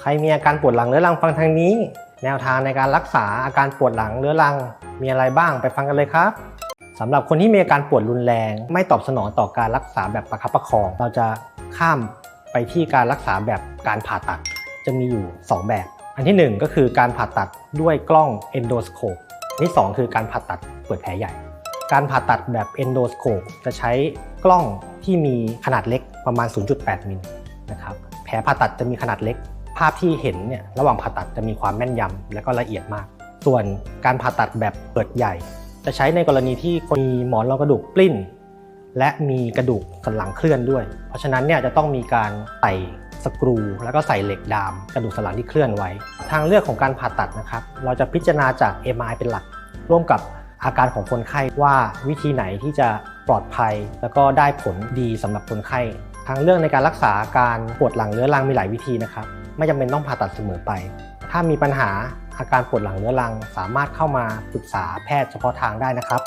ใครมีอาการปวดหลังเรื้อรังฟังทางนี้ แนวทางในการรักษาอาการปวดหลังเรื้อรัง มีอะไรบ้างไปฟังกันเลยครับสำหรับคนที่มีอาการปวดรุนแรง ไม่ตอบสนองต่อการรักษาแบบประคับประคอง เราจะข้ามไปที่การรักษาแบบการผ่าตัด จะมีอยู่ 2 แบบ อันที่ 1 ก็คือการผ่าตัดด้วยกล้อง endoscope อันที่ 2 คือการผ่าตัดเปิดแผลใหญ่ การผ่าตัดแบบ endoscope จะใช้กล้องที่มีขนาดเล็กประมาณ 0.8 มิลนะครับ แผลผ่าตัดจะมีขนาดเล็ก ภาพที่เห็นเนี่ยระหว่างผ่าตัดจะมีความแม่นยำและก็ละเอียดมาก ส่วนการผ่าตัดแบบเปิดใหญ่ จะใช้ในกรณีที่คมีหมอนรองกระดูกปลิ้น และมีกระดูกสันหลังเคลื่อนด้วย เพราะฉะนั้นเนี่ยจะต้องมีการใส่สกรู แล้วก็ใส่เหล็กดาม กระดูกสันหลังที่เคลื่อนไว้ ทางเลือกของการผ่าตัดนะครับ เราจะพิจารณาจาก MRI เป็นหลัก ร่วมกับอาการของคนไข้ว่าวิธีไหนที่จะปลอดภัย แล้วก็ได้ผลดีสำหรับคนไข้ ทางเลือกในการรักษาการปวดหลังเรื้อรังมีหลายวิธีนะครับ ไม่จำเป็นต้องผ่าตัดเสมอไป ถ้ามีปัญหาอาการปวดหลังเรื้อรัง สามารถเข้ามาปรึกษาแพทย์เฉพาะทางได้นะครับ